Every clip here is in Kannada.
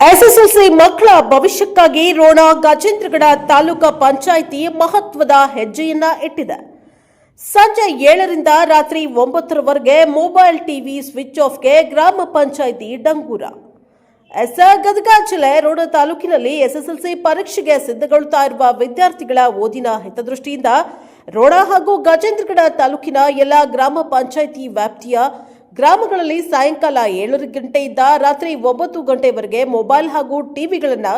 ಎಸ್ಎಸ್ಎಲ್ಸಿ ಮಕ್ಕಳ ಭವಿಷ್ಯಕ್ಕಾಗಿ ರೋಣ ಗಜೇಂದ್ರಗಡ ತಾಲೂಕಾ ಪಂಚಾಯಿತಿ ಮಹತ್ವದ ಹೆಜ್ಜೆಯನ್ನ ಇಟ್ಟಿದೆ. ಸಂಜೆ ಏಳರಿಂದ ರಾತ್ರಿ ಒಂಬತ್ತರವರೆಗೆ ಮೊಬೈಲ್ ಟಿವಿ ಸ್ವಿಚ್ ಆಫ್ಗೆ ಗ್ರಾಮ ಪಂಚಾಯಿತಿ ಡಂಗೂರ. ಎಸ್ ಗದಗ ಜಿಲ್ಲೆ ರೋಣ ತಾಲೂಕಿನಲ್ಲಿ ಎಸ್ಎಸ್ಎಲ್ಸಿ ಪರೀಕ್ಷೆಗೆ ಸಿದ್ಧಗೊಳ್ಳುತ್ತಾ ಇರುವ ವಿದ್ಯಾರ್ಥಿಗಳ ಓದಿನ ಹಿತದೃಷ್ಟಿಯಿಂದ ರೋಣ ಹಾಗೂ ಗಜೇಂದ್ರಗಡ ತಾಲೂಕಿನ ಎಲ್ಲ ಗ್ರಾಮ ಪಂಚಾಯಿತಿ ವ್ಯಾಪ್ತಿಯ ಗ್ರಾಮಗಳಲ್ಲಿ ಸಾಯಂಕಾಲ ಏಳು ಗಂಟೆಯಿಂದ ರಾತ್ರಿ ಒಂಬತ್ತು ಗಂಟೆವರೆಗೆ ಮೊಬೈಲ್ ಹಾಗೂ ಟಿವಿಗಳನ್ನು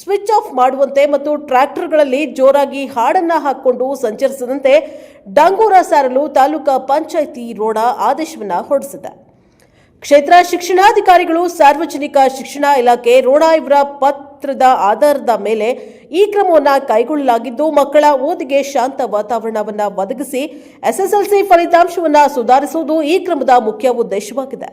ಸ್ವಿಚ್ ಆಫ್ ಮಾಡುವಂತೆ ಮತ್ತು ಟ್ರ್ಯಾಕ್ಟರ್ಗಳಲ್ಲಿ ಜೋರಾಗಿ ಹಾಡನ್ನ ಹಾಕಿಕೊಂಡು ಸಂಚರಿಸದಂತೆ ಡಂಗೂರ ಸಾರಲು ತಾಲೂಕಾ ಪಂಚಾಯಿತಿ ರೋಡ ಆದೇಶವನ್ನು ಹೊರಡಿಸಿದೆ. ಕ್ಷೇತ್ರ ಶಿಕ್ಷಣಾಧಿಕಾರಿಗಳು, ಸಾರ್ವಜನಿಕ ಶಿಕ್ಷಣ ಇಲಾಖೆ ರೋಣ ಇವರ ಪತ್ರದ ಆಧಾರದ ಮೇಲೆ ಈ ಕ್ರಮವನ್ನು ಕೈಗೊಳ್ಳಲಾಗಿದ್ದು, ಮಕ್ಕಳ ಓದಿಗೆ ಶಾಂತ ವಾತಾವರಣವನ್ನು ಒದಗಿಸಿ ಎಸ್ಎಸ್ಎಲ್ಸಿ ಫಲಿತಾಂಶವನ್ನು ಸುಧಾರಿಸುವುದು ಈ ಕ್ರಮದ ಮುಖ್ಯ ಉದ್ದೇಶವಾಗಿದೆ.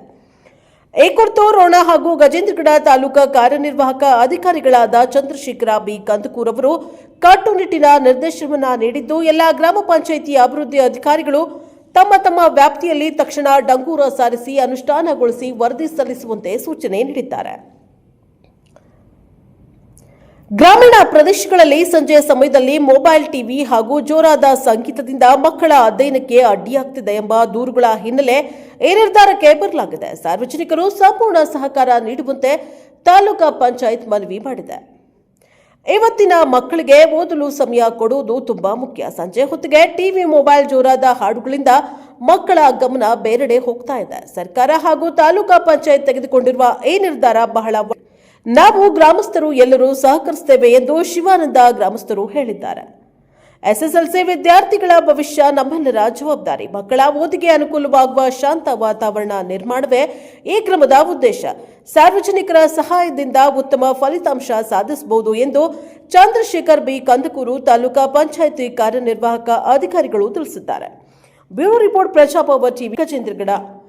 ಈ ಕುರಿತು ರೋಣ ಹಾಗೂ ಗಜೇಂದ್ರಗಡ ತಾಲೂಕಾ ಕಾರ್ಯನಿರ್ವಾಹಕ ಅಧಿಕಾರಿಗಳಾದ ಚಂದ್ರಶೇಖರ ಬಿ. ಕಂದಕೂರ್ ಅವರು ಕಟ್ಟುನಿಟ್ಟಿನ ನಿರ್ದೇಶನವನ್ನ ನೀಡಿದ್ದು, ಎಲ್ಲ ಗ್ರಾಮ ಪಂಚಾಯಿತಿ ಅಭಿವೃದ್ಧಿ ಅಧಿಕಾರಿಗಳು ತಮ್ಮ ತಮ್ಮ ವ್ಯಾಪ್ತಿಯಲ್ಲಿ ತಕ್ಷಣ ಡಂಗೂರ ಸಾರಿಸಿ ಅನುಷ್ಠಾನಗೊಳಿಸಿ ವರದಿ ಸಲ್ಲಿಸುವಂತೆ ಸೂಚನೆ ನೀಡಿದ್ದಾರೆ. ಗ್ರಾಮೀಣ ಪ್ರದೇಶಗಳಲ್ಲಿ ಸಂಜೆಯ ಸಮಯದಲ್ಲಿ ಮೊಬೈಲ್ ಟಿವಿ ಹಾಗೂ ಜೋರಾದ ಸಂಗೀತದಿಂದ ಮಕ್ಕಳ ಅಧ್ಯಯನಕ್ಕೆ ಅಡ್ಡಿಯಾಗ್ತಿದೆ ಎಂಬ ದೂರುಗಳ ಹಿನ್ನೆಲೆ ಈ ನಿರ್ಧಾರಕ್ಕೆ ಬರಲಾಗಿದೆ. ಸಾರ್ವಜನಿಕರು ಸಂಪೂರ್ಣ ಸಹಕಾರ ನೀಡುವಂತೆ ತಾಲೂಕಾ ಪಂಚಾಯತ್ ಮನವಿ ಮಾಡಿದೆ. ಇವತ್ತಿನ ಮಕ್ಕಳಿಗೆ ಓದಲು ಸಮಯ ಕೊಡುವುದು ತುಂಬಾ ಮುಖ್ಯ. ಸಂಜೆ ಹೊತ್ತಿಗೆ ಟಿವಿ ಮೊಬೈಲ್ ಜೋರಾದ ಹಾಡುಗಳಿಂದ ಮಕ್ಕಳ ಗಮನ ಬೇರೆಡೆ ಹೋಗ್ತಾ ಇದೆ. ಸರ್ಕಾರ ಹಾಗೂ ತಾಲೂಕಾ ಪಂಚಾಯತ್ ತೆಗೆದುಕೊಂಡಿರುವ ಈ ನಿರ್ಧಾರ ಬಹಳ ನಾವು ಗ್ರಾಮಸ್ಥರು ಎಲ್ಲರೂ ಸಹಕರಿಸುತ್ತೇವೆ ಎಂದು ಶಿವಾನಂದ ಗ್ರಾಮಸ್ಥರು ಹೇಳಿದ್ದಾರೆ. ಎಸ್ಎಸ್ಎಲ್ಸಿ ವಿದ್ಯಾರ್ಥಿಗಳ ಭವಿಷ್ಯ ನಮ್ಮೆಲ್ಲರ ಜವಾಬ್ದಾರಿ. ಮಕ್ಕಳ ಓದಿಗೆ ಅನುಕೂಲವಾಗುವ ಶಾಂತ ವಾತಾವರಣ ನಿರ್ಮಾಣವೇ ಈ ಕ್ರಮದ ಉದ್ದೇಶ. ಸಾರ್ವಜನಿಕರ ಸಹಾಯದಿಂದ ಉತ್ತಮ ಫಲಿತಾಂಶ ಸಾಧಿಸಬಹುದು ಎಂದು ಚಂದ್ರಶೇಖರ್ ಬಿ. ಕಂದಕೂರು ತಾಲೂಕಾ ಪಂಚಾಯಿತಿ ಕಾರ್ಯನಿರ್ವಾಹಕ ಅಧಿಕಾರಿಗಳು ತಿಳಿಸಿದ್ದಾರೆ. ಬ್ಯೂರೋ ರಿಪೋರ್ಟ್ ಪ್ರಜಾಪವ ಟಿವಿ ಗಜೇಂದ್ರಗಡ